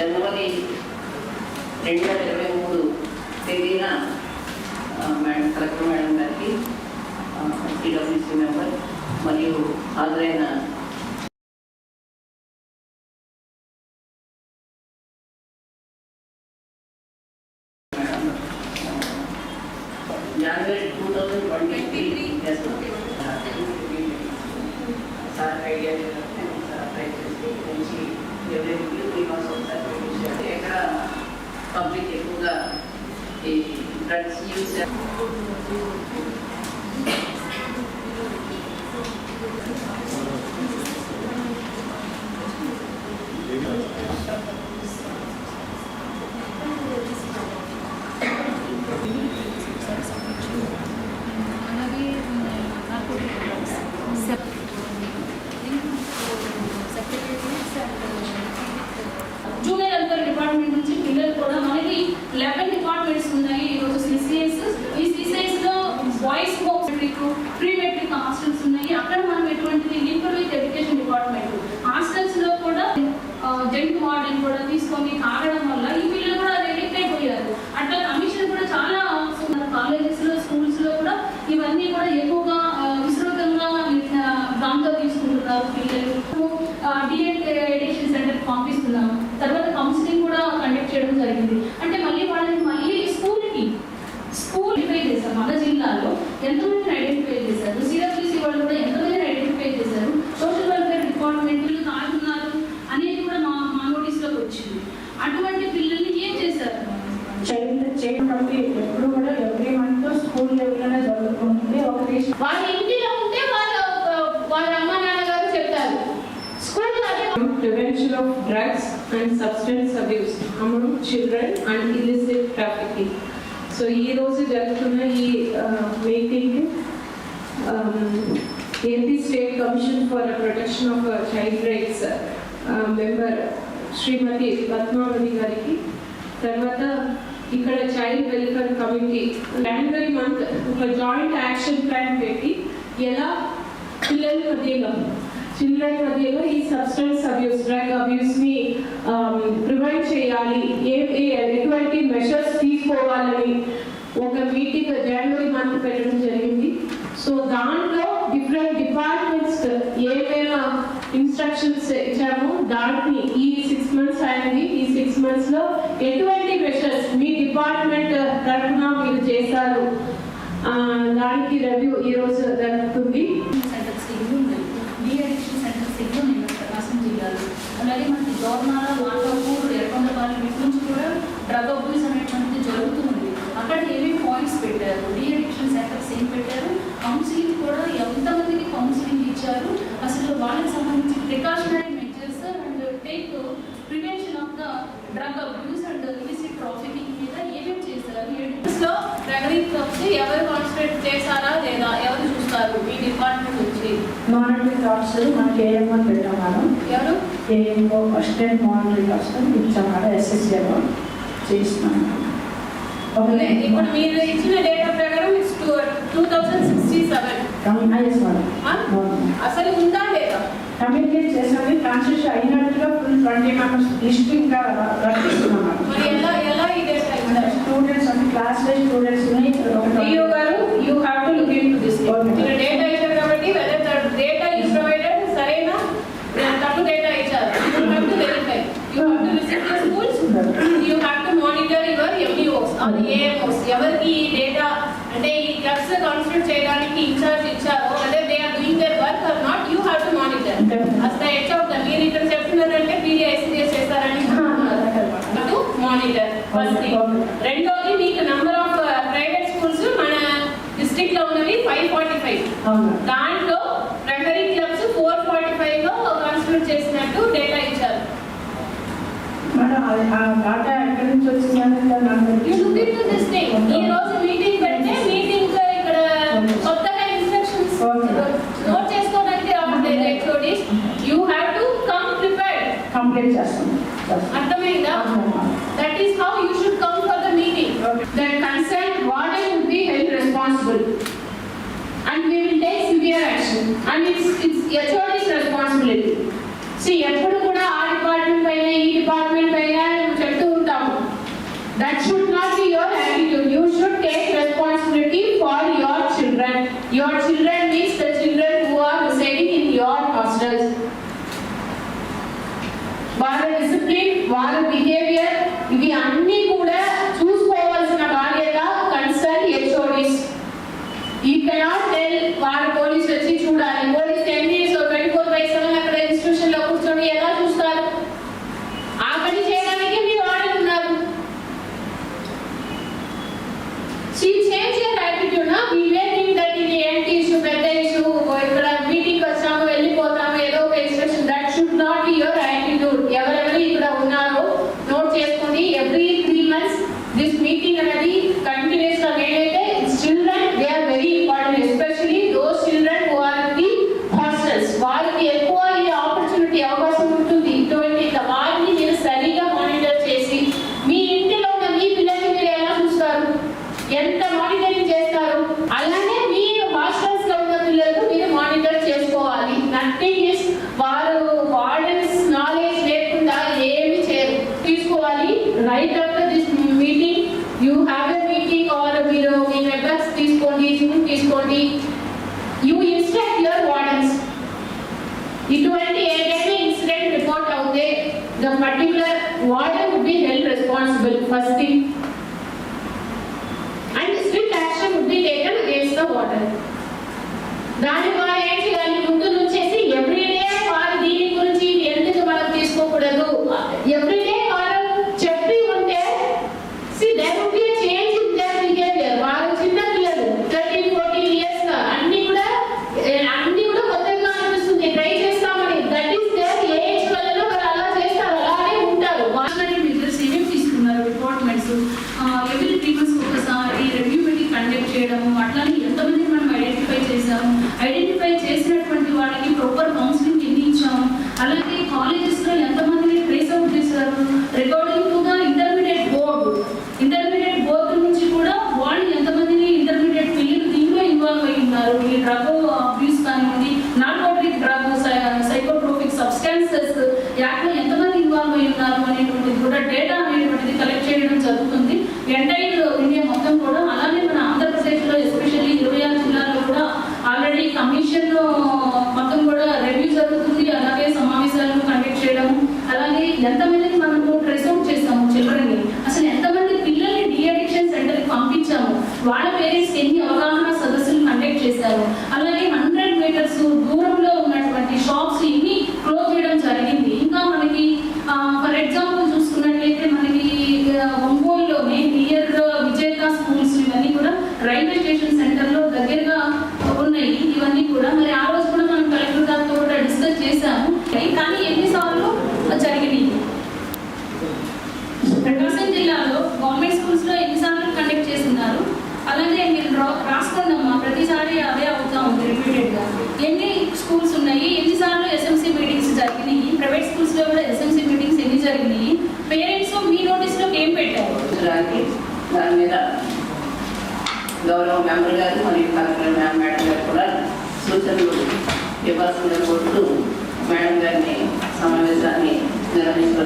జనవరి రెండు వేల ఇరవై మూడు తేదీన మేడం కలెక్టర్ మేడం గారికి టీడబ్ల్యూసీ మెంబర్ మరియు హాజరైన January two thousand twenty three. Sir idea sir try చేసి మంచి ఎవరి త్రీ మంత్స్ ఒకసారి ఎక్కడ పబ్లిక్ ఎక్కువగా ఈ డ్రగ్స్ యూస్ అలాగే నార్కోటిక్స్ జూనియర్ వెల్ఫేర్ డిపార్ట్మెంట్ నుంచి పిల్లలు కూడా మనకి లెవెన్ డిపార్ట్మెంట్స్ ఉన్నాయి ఈరోజు సిసిఎస్ ఈ సిసిఎస్లో boys home metric pre metric hostels ఉన్నాయి అక్కడ మనం ఎటువంటిది లింక్డ్ విత్ ఎడ్యుకేషన్ డిపార్ట్మెంట్ హాస్టల్స్లో కూడా జెంట్ వార్డెన్ కూడా తీసుకొని తాగడం వల్ల ఈ పిల్లలు కూడా అది ఎడిక్ట్ అయిపోయారు అట్లా కమిషన్ కూడా చాలా కాలేజెస్లో స్కూల్స్లో కూడా ఇవన్నీ కూడా ఎక్కువగా ఆ, విస్తృతంగా ఆ, దాంతో తీసుకుంటున్నారు పిల్లలు డిఎడ్ ఎడ్యుకేషన్ సెంటర్ పంపిస్తున్నాము. తర్వాత కౌన్సిలింగ్ కూడా కండక్ట్ చేయడం జరిగింది. అంటే మళ్ళీ వాళ్ళని మళ్ళీ స్కూల్కి స్కూల్ ఐడెంటిఫై చేశారు. మన జిల్లాలో ఎంతమందిని ఐడెంటిఫై చేశారు. సిడబ్ల్యూసీ వాళ్ళు కూడా ఎంతమందిని ఐడెంటిఫై చేశారు. సోషల్ వెల్ఫేర్ డిపార్ట్మెంట్ వీళ్ళు అనేది కూడా మా మా నోటీస్లోకి వచ్చింది. అటువంటి పిల్లల్ని ఏం చేశారు? చైల్డ్ చైల్డ్ ఎప్పుడు కూడా ఎవ్రీ మంత్ స్కూల్ లెవెల్లోనే జరుగుతుంది ఒక వాళ్ళ ఇంటిలో ఉంటే వాళ్ళ వాళ్ళ అమ్మ నాన్నగారు చెప్తారు స్కూల్ అదే prevention of drugs and substance abuse among children and illicit trafficking. So ఈ రోజు జరుగుతున్న ఈ meeting AP state commission for protection of child rights member Shrimati Padmavathi గారికి తర్వాత ఇక్కడ child welfare committee January month ఒక జాయింట్ యాక్షన్ ప్లాన్ పెట్టి ఎలా పిల్లల మధ్యలో చిల్డ్రన్ మధ్యలో ఈ సబ్స్టెన్స్ అబ్యూస్ డ్రగ్ అబ్యూస్ని um, ప్రివెంట్ చేయాలి. ఏ ఏ- ఎటువంటి మెషర్స్ తీసుకోవాలని ఒక మీటింగ్ జనవరి మంత్ పెట్టడం జరిగింది. సో దాంట్లో డిఫరెంట్ డిపార్ట్మెంట్స్ ఏమేమి ఇన్స్ట్రక్షన్స్ ఇచ్చామో దాన్ని ఈ సిక్స్ మంత్స్ అయింది ఈ సిక్స్ మంత్స్లో ఎటువంటి మెషర్స్ మీ డిపార్ట్మెంట్ తరఫున మీరు చేశారు? దానికి రెవ్యూ ఈరోజు జరుగుతుంది. అలాగే మనకి జోర్నాల వాటపూర్ ఎర్కొండపాలెం వీటి నుంచి కూడా డ్రగ్ అబ్యూస్ అనేటువంటిది జరుగుతూ ఉంది. అక్కడ ఏమేమి పాయింట్స్ పెట్టారు? డి సెంటర్స్ ఏం పెట్టారు? కౌన్సిలింగ్ కూడా ఎంతమందికి కౌన్సిలింగ్ ఇచ్చారు అసలు వాళ్ళకి సంబంధించి precautionary measures and take prevention of the drug abuse and illicit trafficking మీద ఏమేమి చేశారు లో రెగరింగ్ క్లబ్స్ ఎవరు కాన్సన్ట్రేట్ చేశారా లేదా ఎవరు చూస్తారు మీ డిపార్ట్మెంట్ నుంచి మానిటరింగ్ ఆఫీసర్ మనకి ఏఎంఓ పెట్టాం మేడం. ఎవరు? ఏఎంఓ అసిస్టెంట్ మానిటరింగ్ ఆఫీసర్ ఇచ్చాం మేడం ఎస్ఎస్ఏలో చేస్తున్నాం. ఇప్పుడు మీరు ఇచ్చిన డేటా ప్రకారం టూ థౌసండ్ సిక్స్టీ సెవెన్. అసలు ఉందా లేదా? కమ్యూనికేట్ చేసాము ట్రాన్స్లేషన్ అయినట్టుగా ఫుల్ ట్వంటీ మెంబర్స్ లిస్ట్ ఇంకా రప్పిస్తున్నాం మరి మేడం ఎలా ఎలా ఈ డేటా ఇచ్చారు? స్టూడెంట్స్ అంటే క్లాస్ స్టూడెంట్స్ గారు you have to look into this Okay. మీరు డేటా ఇచ్చారు కాబట్టి whether that data you provided సరైన తప్పు డేటా ఇచ్చారు you have to verify you have to visit the schools you have to monitor your or AMOs ఎవరికి ఈ data అంటే ఈ క్లబ్స్ కాన్సన్ట్రేట్ చేయడానికి ఇన్ఛార్జ్ ఇచ్చారో whether they are doing their work or not you have to monitor అసలు ఎట్లా అవుతుంది మీరు ఇక్కడ చెప్తున్నారంటే పీడీ ఐసీడీఎస్ చేస్తారని టు మానిటర్ ఫస్ట్ రెండోది మీకు నంబర్ ఆఫ్ ప్రైవేట్ స్కూల్స్ మన డిస్ట్రిక్ట్లో ఉన్నవి ఫైవ్ ఫార్టీ ఫైవ్ దాంట్లో ప్రైమరీ క్లబ్స్ ఫోర్ ఫార్టీ ఫైవ్లో కన్సిడర్ చేసినట్టు డేటా ఇచ్చారు. మేడం అది ఆ డాటా ఎక్కడి నుంచి వచ్చిందని responsible. And we will take severe action. And it's, it's HOD's responsibility. See, ఎప్పుడు కూడా ఆ డిపార్ట్మెంట్ పైన ఈ డిపార్ట్మెంట్ పైన చెప్తూ ఉంటాము that should not be your attitude you should take responsibility for your children your children means the children who are residing in your hostels వాళ్ళ discipline వాళ్ళ behaviour right after this meeting, you have a meeting or a bureau in a bus, this county, this county, you instruct your orders. Into any, any incident report out there, the particular warden will be held responsible, first. And strict action will be taken against the warden. That is why years ఒకసారి review పెట్టి conduct చేయడము అట్లానే ఎంతమంది మనం identify చేసాము identify చేయడానికి దాని మీద గౌరవ మెంబర్ గారు మరియు కలెక్టర్ మేడం గారు కూడా సూచనలు ఇవ్వాల్సిందని కోరుతూ మేడం గారిని సమావేశాన్ని నిర్వహించారు